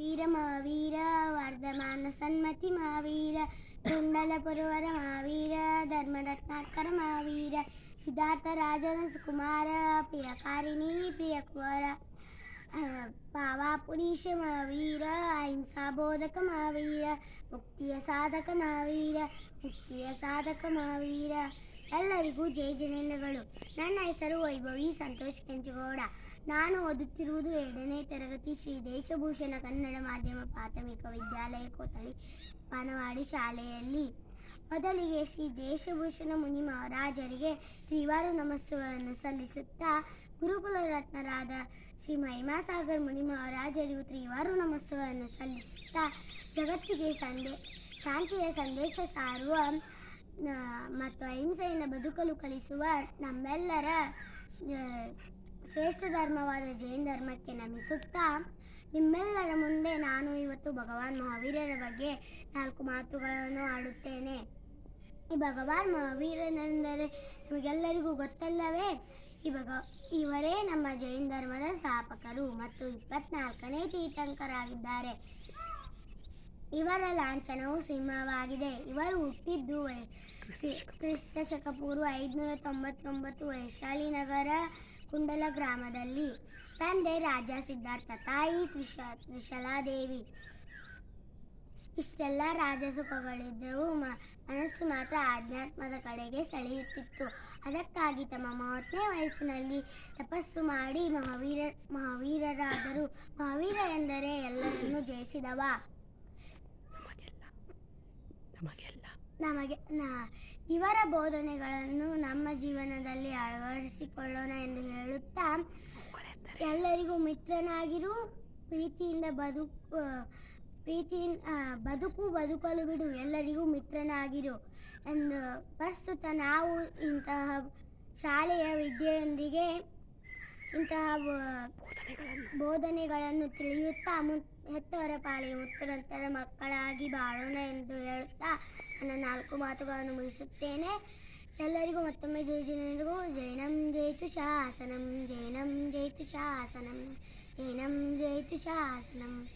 வீர மாவீர வர்தமான சன்மதி மாவீர துண்டல புருவர மாவீர தர்ம ரத்னாக்கர மாவீர சித்தார்த்த ராஜன சுகுமார பிரியகாரிணி பிரியகுமார பாவா புரீஷ மாவீர அஹிம்சா போதக மாவீர முக்திய சாதக மாவீர முக்திய சாதக மாவீர. ಎಲ್ಲರಿಗೂ ಜಯ ಜನೇಂದ್ರಗಳು ನನ್ನ ಹೆಸರು ವೈಭವಿ ಸಂತೋಷ್ ಕೆಂಚಗೌಡ. ನಾನು ಓದುತ್ತಿರುವುದು ಎರಡನೇ ತರಗತಿ ಶ್ರೀ ದೇಶಭೂಷಣ ಕನ್ನಡ ಮಾಧ್ಯಮ ಪ್ರಾಥಮಿಕ ವಿದ್ಯಾಲಯ ಕೋತಳಿ ಪಾನವಾಡಿ ಶಾಲೆಯಲ್ಲಿ. ಮೊದಲಿಗೆ ಶ್ರೀ ದೇಶಭೂಷಣ ಮುನಿ ಮಹಾರಾಜರಿಗೆ ತ್ರಿವಾರು ನಮಸ್ತುಗಳನ್ನು ಸಲ್ಲಿಸುತ್ತಾ ಗುರುಕುಲ ರತ್ನರಾದ ಶ್ರೀ ಮಹಿಮಾಸಾಗರ್ ಮುನಿ ಮಹಾರಾಜರಿಗೂ ತ್ರಿವಾರು ನಮಸ್ತುಗಳನ್ನು ಸಲ್ಲಿಸುತ್ತಾ ಜಗತ್ತಿಗೆ ಸಂದೇ, ಶಾಂತಿಯ ಸಂದೇಶ ಸಾರುವ ಮತ್ತು ಅಹಿಂಸೆಯಿಂದ ಬದುಕಲು ಕಲಿಸುವ ನಮ್ಮೆಲ್ಲರ ಶ್ರೇಷ್ಠ ಧರ್ಮವಾದ ಜೈನ್ ಧರ್ಮಕ್ಕೆ ನಮಿಸುತ್ತಾ, ನಿಮ್ಮೆಲ್ಲರ ಮುಂದೆ ನಾನು ಇವತ್ತು ಭಗವಾನ್ ಮಹಾವೀರರ ಬಗ್ಗೆ ನಾಲ್ಕು ಮಾತುಗಳನ್ನು ಆಡುತ್ತೇನೆ ಈ ಭಗವಾನ್ ಮಹಾವೀರನೆಂದರೆ ನಿಮಗೆಲ್ಲರಿಗೂ ಗೊತ್ತಲ್ಲವೇ? ಇವಾಗ ಇವರೇ ನಮ್ಮ ಜೈನ್ ಧರ್ಮದ ಸ್ಥಾಪಕರು ಮತ್ತು ಇಪ್ಪತ್ನಾಲ್ಕನೇ ತೀರ್ಥಂಕರಾಗಿದ್ದಾರೆ. ಇವರ ಲಾಂಛನವು ಸಿಂಹವಾಗಿದೆ ಇವರು ಹುಟ್ಟಿದ್ದು ಕ್ರಿಸ್ತ ಶಕಪೂರ್ವ ಐದುನೂರ ತೊಂಬತ್ತೊಂಬತ್ತು ವೈಶಾಲಿ ನಗರ ಕುಂಡಲ ಗ್ರಾಮದಲ್ಲಿ. ತಂದೆ ರಾಜ ಸಿದ್ಧಾರ್ಥ ತಾಯಿ ತ್ರಿಶ ತ್ರಿಶಲಾದೇವಿ. ಇಷ್ಟೆಲ್ಲ ರಾಜಸುಖಗಳಿದ್ದವು ಮ ಮನಸ್ಸು ಮಾತ್ರ ಆಧ್ಯಾತ್ಮದ ಕಡೆಗೆ ಸೆಳೆಯುತ್ತಿತ್ತು. ಅದಕ್ಕಾಗಿ ತಮ್ಮ ಮೂವತ್ತನೇ ವಯಸ್ಸಿನಲ್ಲಿ ತಪಸ್ಸು ಮಾಡಿ ಮಹಾವೀರ ಮಹಾವೀರರಾದರು. ಮಹಾವೀರ ಎಂದರೆ ಎಲ್ಲರನ್ನೂ ಜಯಿಸಿದವ. ನಮಗೆಲ್ಲ. ನಮಗೆ ನ- ಇವರ ಬೋಧನೆಗಳನ್ನು ನಮ್ಮ ಜೀವನದಲ್ಲಿ ಅಳವಡಿಸಿಕೊಳ್ಳೋಣ ಎಂದು ಹೇಳುತ್ತಾ ಎಲ್ಲರಿಗೂ ಮಿತ್ರನಾಗಿರು ಪ್ರೀತಿಯಿಂದ ಬದುಕು ಪ್ರೀತಿ ಬದುಕು ಬದುಕಲು ಬಿಡು ಎಲ್ಲರಿಗೂ ಮಿತ್ರನಾಗಿರು ಎಂದು ಪ್ರಸ್ತುತ ನಾವು ಇಂತಹ ಶಾಲೆಯ ವಿದ್ಯೆಯೊಂದಿಗೆ ಇಂತಹ ಬ- ಬೋಧನೆಗಳನ್ನು. ತಿಳಿಯುತ್ತಾ ಮು- ಹೆತ್ತವರ ಪಾಲಿಗೆ ಉತ್ತರಂತದ ಮಕ್ಕಳಾಗಿ ಬಾಳೋಣ ಎಂದು ಹೇಳುತ್ತಾ ನನ್ನ ನಾಲ್ಕು ಮಾತುಗಳನ್ನು ಮುಗಿಸುತ್ತೇನೆ. ಎಲ್ಲರಿಗೂ ಮತ್ತೊಮ್ಮೆ ಜಯ ಜೈನರಿಗೂ ಜೈನಂ ಜಯಿತು ಶಾಸನಂ ಜೈನಂ ಜೈತು ಶಾಸನಂ ಜೈನಂ ಜೈತು ಶಾಸನಂ.